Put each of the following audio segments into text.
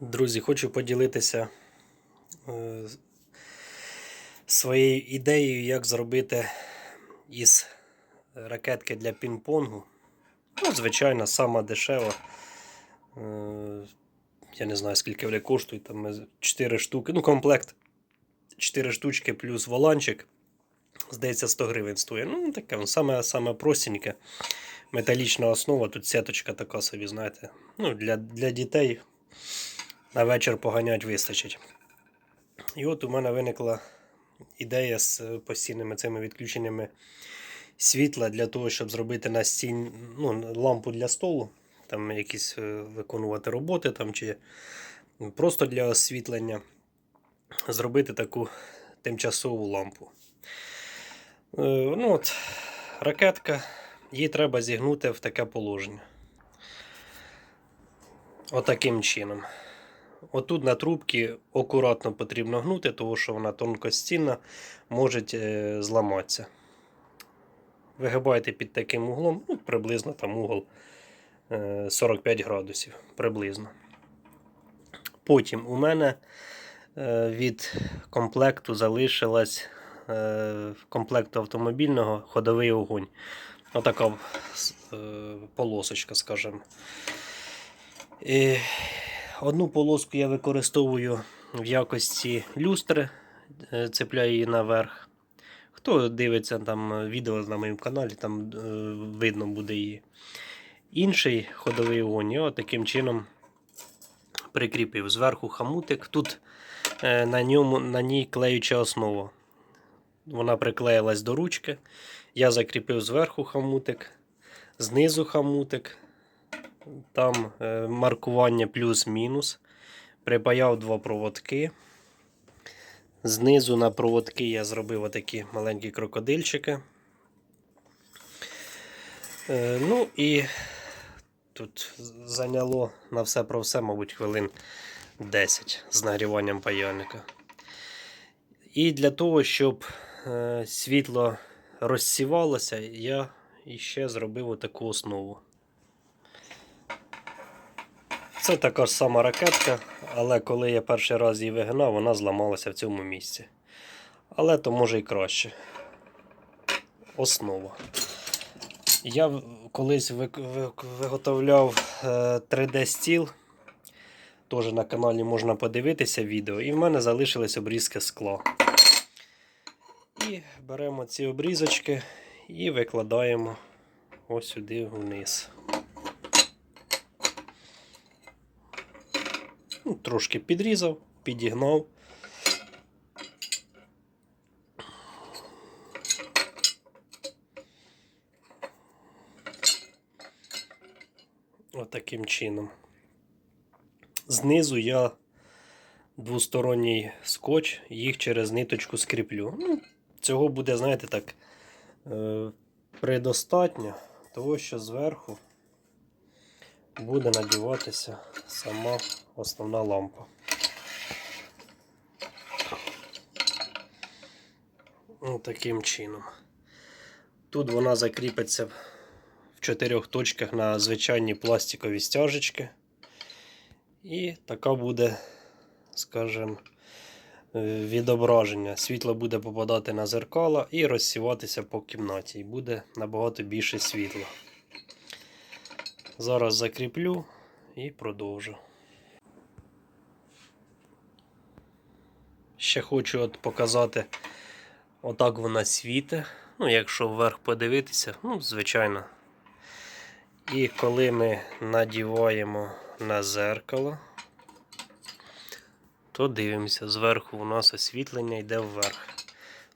Друзі, хочу поділитися е, своєю ідеєю, як зробити із ракетки для пінг-понгу. Ну, звичайно, сама дешева. Е, я не знаю, скільки вони коштують. Там 4 штуки. Ну, комплект 4 штучки плюс воланчик. Здається, 100 гривень стоїть. Ну, таке, саме, саме простеньке. Металічна основа, тут сеточка така собі, знаєте. Ну, для, для дітей на вечір поганять вистачить. І от у мене виникла ідея з постійними цими відключеннями світла для того, щоб зробити на стін, ну, лампу для столу, там якісь е, виконувати роботи там, чи просто для освітлення. Зробити таку тимчасову лампу. Е, Ну от, Ракетка, її треба зігнути в таке положення. Отаким чином. Отут на трубці акуратно потрібно гнути, тому що вона тонкостінна, може е, зламатися. Вигибайте під таким углом, ну, приблизно там угол е, 45 градусів. Приблизно. Потім у мене е, від комплекту залишилась е, комплекту автомобільного ходовий огонь. Отака е, полосочка, скажімо. Одну полоску я використовую в якості люстри, е, цепляю її наверх. Хто дивиться там відео на моєму каналі, там е, видно буде її. Інший ходовий огонь я таким чином прикріпив зверху хамутик. Тут е, на, ньому, на ній клеюча основа. Вона приклеїлась до ручки. Я закріпив зверху хамутик, знизу хамутик. Там е, маркування плюс-мінус. Припаяв два проводки. Знизу на проводки я зробив отакі маленькі крокодильчики. Е, ну і тут зайняло на все про все, мабуть, хвилин 10 з нагріванням паяльника. І для того, щоб е, світло розсівалося, я ще зробив отаку основу. Це така ж сама ракетка, але коли я перший раз її вигинав, вона зламалася в цьому місці. Але то може і краще. Основа. Я колись ви- ви- виготовляв е, 3D-стіл. Теж на каналі можна подивитися відео. І в мене залишились обрізки скла. І беремо ці обрізочки і викладаємо ось сюди вниз. Ну, Трошки підрізав, підігнав. Отаким чином. Знизу я двосторонній скотч, їх через ниточку скріплю. Ну, цього буде, знаєте, так, е, предостатньо, того що зверху буде надіватися сама основна лампа. Ось таким чином. Тут вона закріпиться в чотирьох точках на звичайні пластикові стяжечки. І така буде, скажімо, відображення. Світло буде попадати на зеркала і розсіватися по кімнаті. І буде набагато більше світла. Зараз закріплю і продовжу. Ще хочу от показати, отак вона світить. Ну, якщо вверх подивитися, ну, звичайно. І коли ми надіваємо на зеркало, то дивимося, зверху у нас освітлення йде вверх.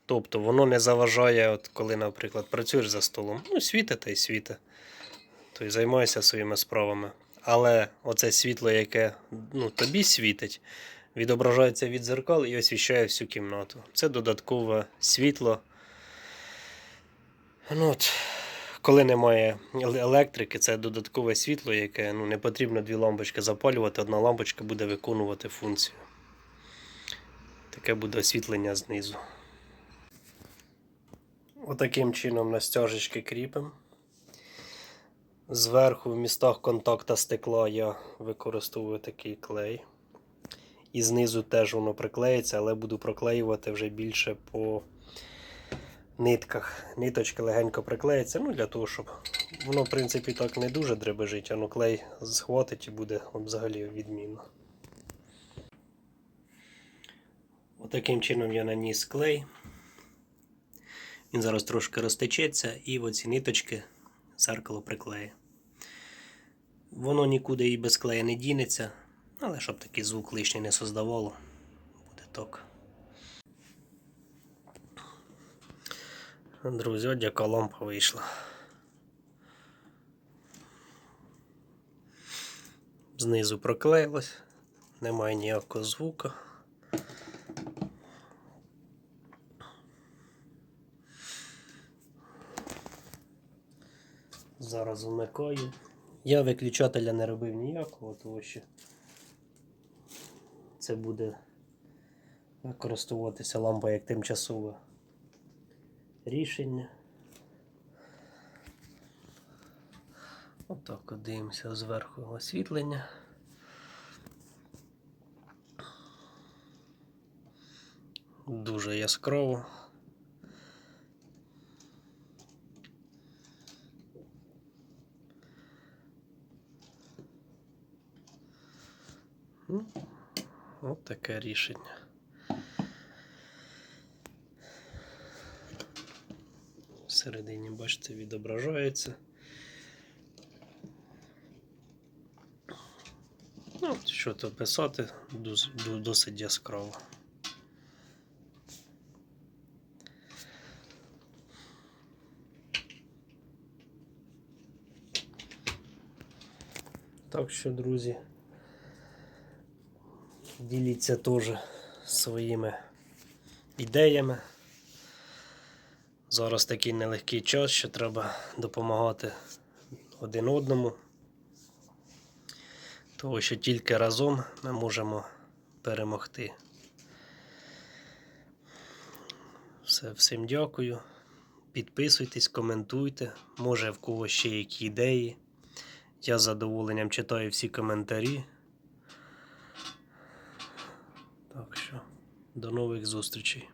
Тобто воно не заважає, от коли, наприклад, працюєш за столом, ну, світить та й світить. Тобто займаюся своїми справами. Але оце світло, яке ну, тобі світить, відображається від зеркал і освіщає всю кімнату. Це додаткове світло. Ну, от, коли немає електрики, це додаткове світло, яке ну, не потрібно дві лампочки запалювати, одна лампочка буде виконувати функцію. Таке буде освітлення знизу. Отаким чином на стяжечки кріпимо. Зверху в містах контакта стекла я використовую такий клей. І знизу теж воно приклеїться, але буду проклеювати вже більше по нитках. Ниточки легенько приклеїться, ну для того, щоб воно, в принципі, так не дуже дребежить, а ну клей схватить і буде взагалі відмінно. Отаким чином я наніс клей. Він зараз трошки розтечеться і оці ниточки зеркало приклеє. Воно нікуди і без клея не дінеться, але щоб такий звук лишній не создавало, буде так. Друзі, от яка лампа вийшла. Знизу проклеїлось, немає ніякого звука. Зараз вмикаю. Я виключателя не робив ніякого, тому що це буде використовуватися лампа як тимчасове рішення. Отак от дивимося зверху освітлення. Дуже яскраво. Ну, от таке рішення. Всередині, бачите, відображається. Ну, що то писати, досить яскраво. Так що, друзі, діліться теж своїми ідеями. Зараз такий нелегкий час, що треба допомагати один одному. Тому що тільки разом ми можемо перемогти. Все, всім дякую. Підписуйтесь, коментуйте. Може в когось ще які ідеї. Я з задоволенням читаю всі коментарі. Так що, до нових зустрічей.